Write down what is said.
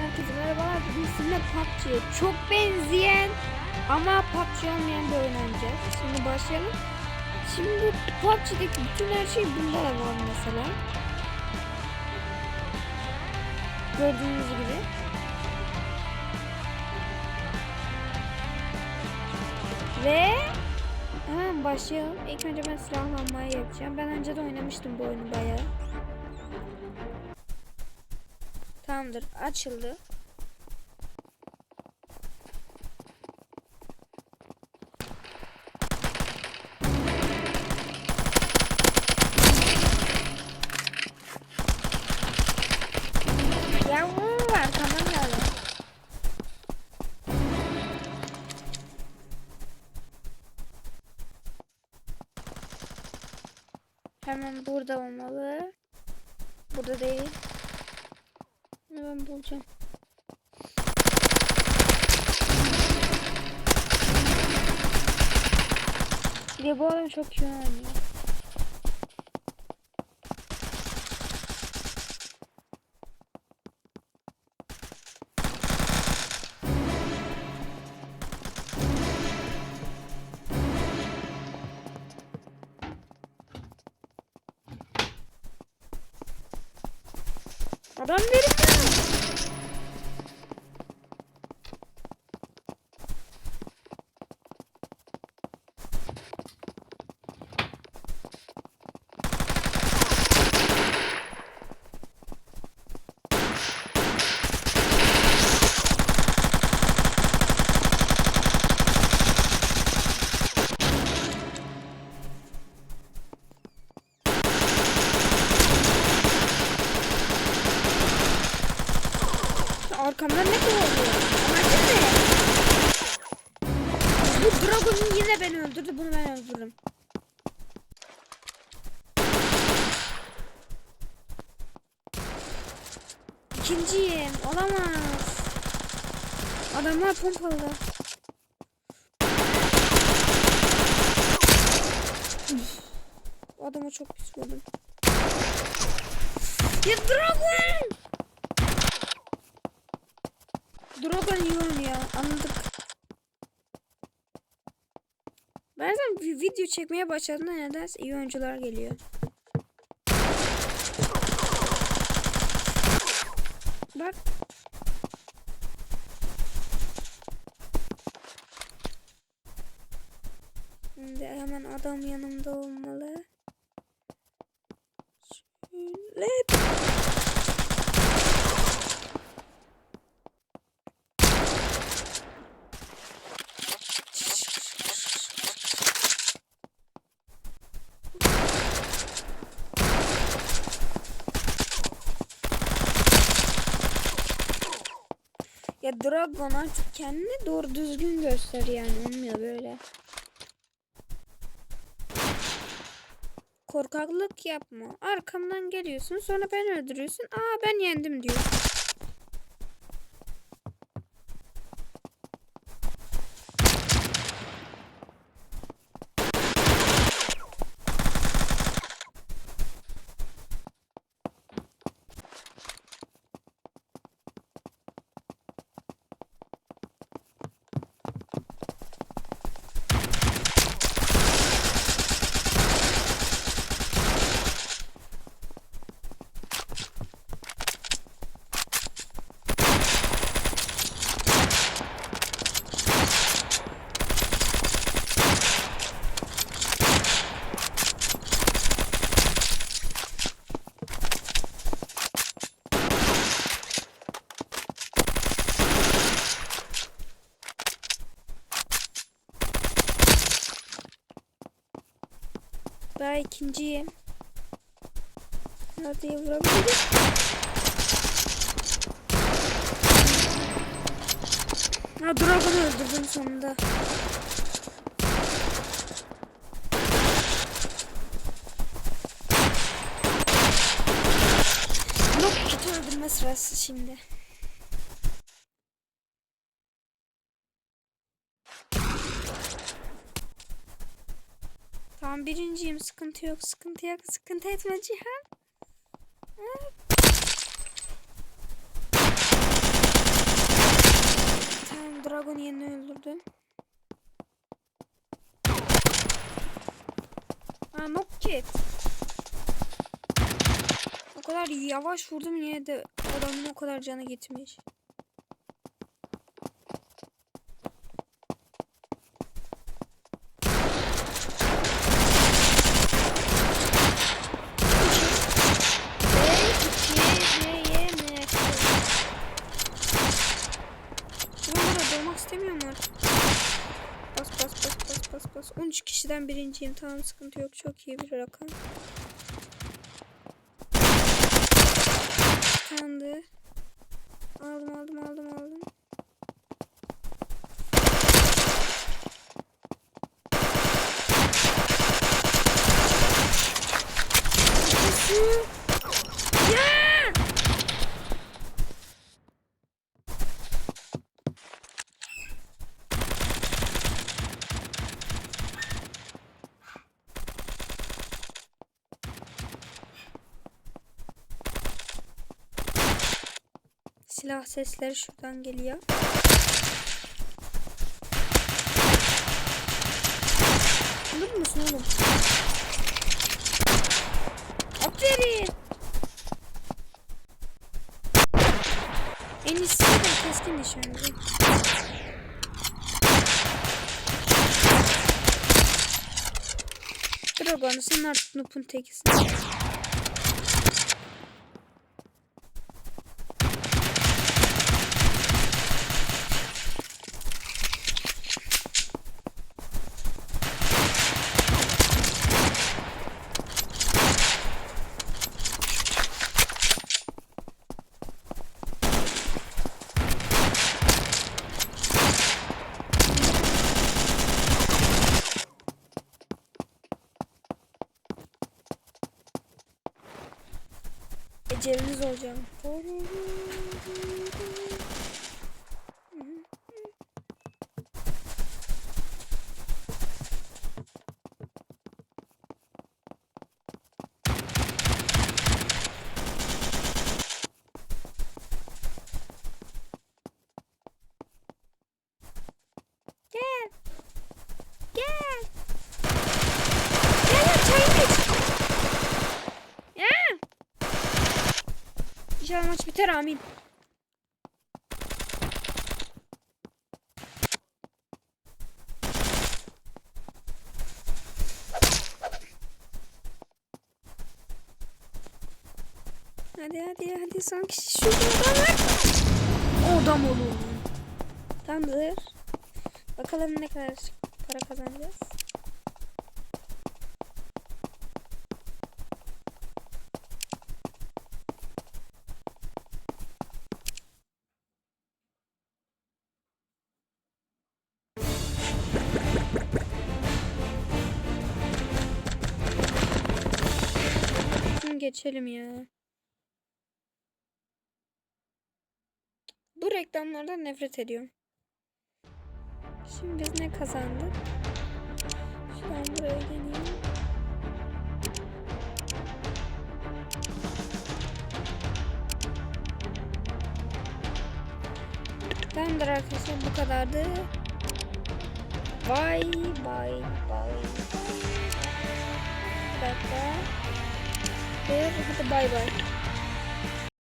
Herkese merhabalar. Bugün sizinle PUBG'ye çok benzeyen ama PUBG olmayan bir oyun oynayacağız. Şimdi başlayalım. Şimdi PUBG'deki bütün her şey bunda da var mesela. Gördüğünüz gibi. Ve hemen başlayalım. İlk önce ben silahlanmayı yapacağım. Ben önce de oynamıştım bu oyunu bayağı. Tamamdır. Açıldı. Ya bu var tamam geldi. Hemen burada olmalı. Burada değil. Bunu ben bulacağım. Bir de bu adam çok iyi. Adam verin ya. Arkamdan ne kovalıyor? Amacın ne? Bu Dragon yine beni öldürdü. Bunu ben öldürürüm. İkinciyim. Olamaz. Adamlar pompalı. Adama çok pis vurdum. Ya Dragon! Dragon iyi oynuyor. Anladık. Bazen video çekmeye başladığında nedense iyi oyuncular geliyor. Bak. Şimdi hemen adam yanımda olmalı. Şöyle. Ya Dragon artık kendini doğru düzgün göster yani olmuyor böyle. Korkaklık yapma. Arkamdan geliyorsun sonra ben öldürüyorsun. Aa ben yendim diyor. Daha ikinciyim. Hadi vurabilirim. Ha Dragon'u öldürdüm sonunda. Yok öldürme sırası şimdi. Tamam birinciyim sıkıntı yok sıkıntı yok sıkıntı etme Cihan. Tamam Dragon yeni öldürdüm. Ha Nokkit. O kadar yavaş vurdum yine de adamın o kadar canı gitmiş. Bas bas bas. 13 kişiden birinciyim. Tamam sıkıntı yok. Çok iyi bir rakam. Tamamdır. Aldım aldım aldım aldım. Nasıl? Ya! Silah sesleri şuradan geliyor. Olur musun oğlum? Aferin. En iyisi de keskin nişancı. Dragon sen artık Nup'un tekisin. Eceliniz olacağım. Gel. Gel. Gel ya çayını iç. Ya. İnşallah maç biter amin. Hadi hadi hadi son kişi şu adam var. O adam olur. Tamamdır. Bakalım ne kadar para kazanacağız. Geçelim ya. Bu reklamlardan nefret ediyorum. Şimdi biz ne kazandık? Şuradan buraya geleyim. Tamamdır arkadaşlar bu kadardı. Bye bye bye. Bir dakika. Ve hadi bay bay.